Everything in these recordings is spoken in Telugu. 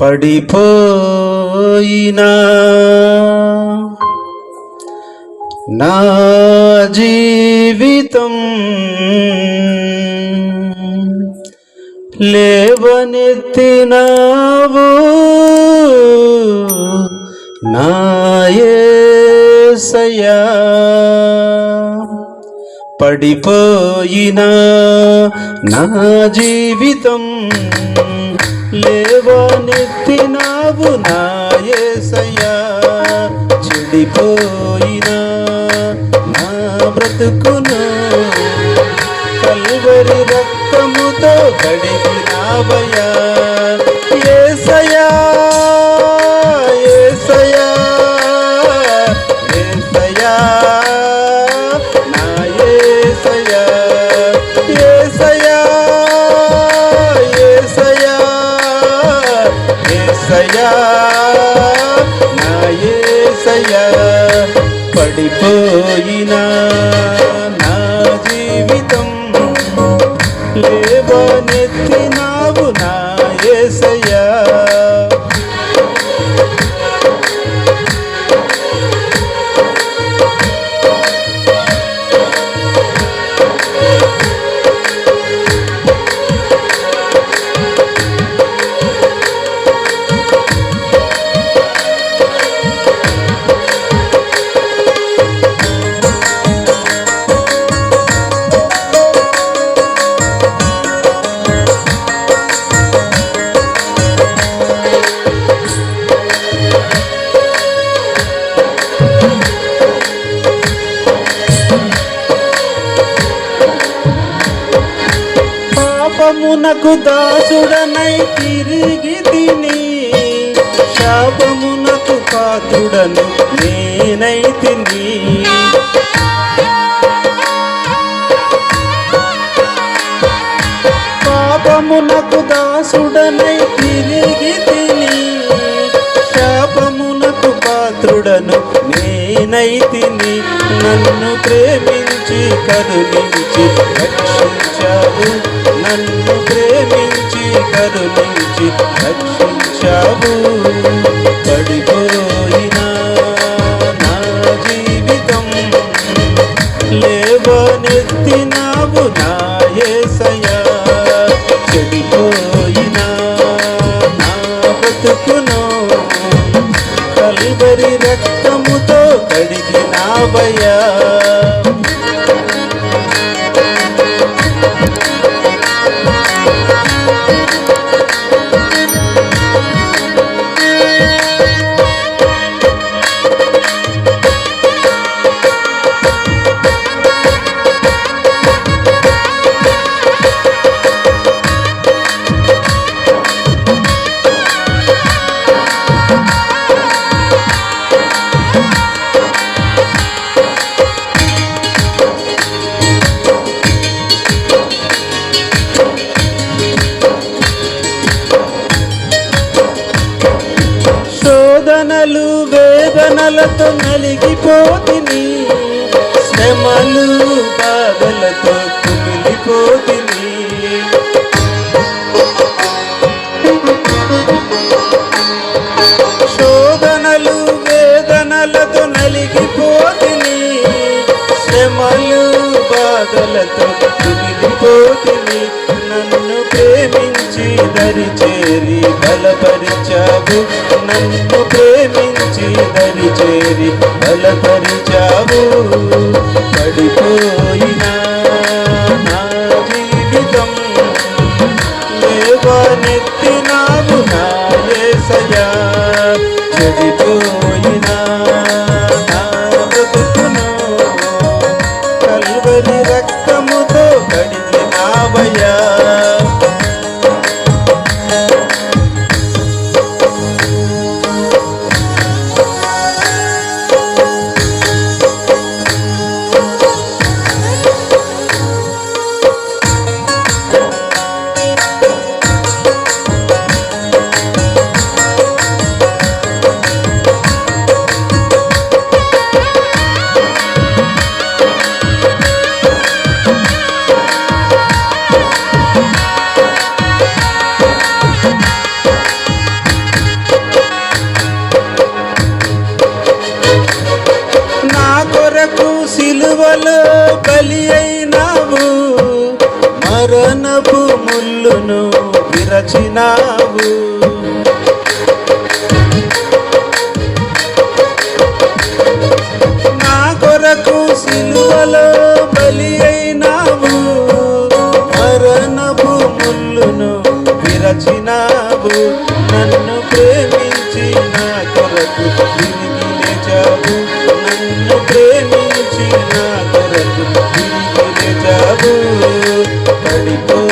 పడిపోయినా నా జీవితం లేవనెత్తినావు. నాయసయా పడిపోయినా నా జీవితం లేవనెత్తినావు నాయసయా చెడిపోయినా నా బ్రతుకును. కల్వరి రక్తముతో కడిగినావయ్యా ఏ ఏసయా శాపమునకు దాసుడనై తిరిగి తిని శాపమునకు పాత్రుడను నేనై తిని. పాపమునకు దాసుడనై తిరిగి తిని శాపమునకు పాత్రుడను నేనై తిని నన్ను ప్రేమించి కరుణించి రక్షించి ప్రభు నన్ను ప్రేమించి కరుణించి రక్షించావు. పడిపోయినా నా జీవితం. లేవనెత్తినావు నా యేసయ్యా చెడిపోయినా నా బతుకును కల్వరి రక్తముతో కడిగినావయ్యా. నలిగిపోతిని శ్రమలు బాధలతో కుమిలిపోతిని. శోధనలు వేదనలతో నలిగిపోతిని శ్రమలు బాధలతో కుమిలిపోతిని. నన్ను దరి చేరి బలపరిచావు. నన్ను ప్రేమించి దరి చేరి బలపరిచావు. విరచినావు. నా కొరకు సిలువలో బలి అయినావు. మరణపు ముళ్ళును విరచినావు. నన్ను ప్రేమించి నా కొరకు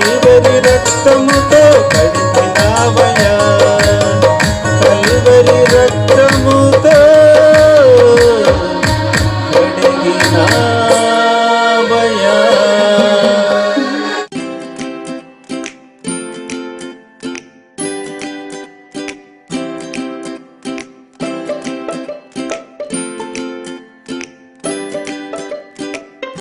కలువరి రక్తముతో కడిగినావయా కలువరి రక్తముతో కడిగినా